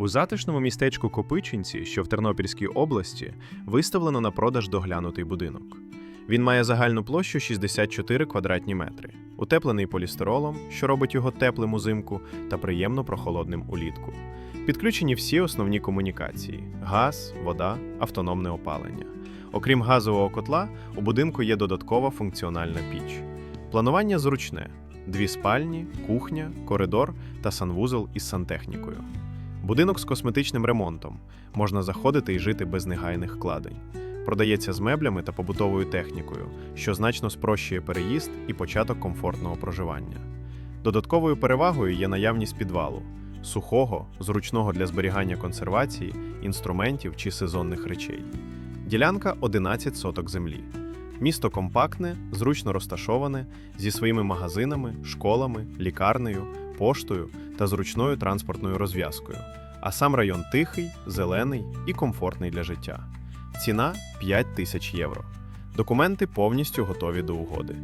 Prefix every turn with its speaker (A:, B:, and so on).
A: У затишному містечку Копичинці, що в Тернопільській області, виставлено на продаж доглянутий будинок. Він має загальну площу 64 квадратні метри, утеплений полістиролом, що робить його теплим узимку та приємно прохолодним улітку. Підключені всі основні комунікації: газ, вода, автономне опалення. Окрім газового котла, у будинку є додаткова функціональна піч. Планування зручне: дві спальні, кухня, коридор та санвузол із сантехнікою. Будинок з косметичним ремонтом. Можна заходити і жити без негайних вкладень. Продається з меблями та побутовою технікою, що значно спрощує переїзд і початок комфортного проживання. Додатковою перевагою є наявність підвалу сухого, зручного для зберігання консервації, інструментів чи сезонних речей. Ділянка 11 соток землі. Місто компактне, зручно розташоване, зі своїми магазинами, школами, лікарнею, поштою та зручною транспортною розв'язкою. А сам район тихий, зелений і комфортний для життя. Ціна 5 тисяч євро. Документи повністю готові до угоди.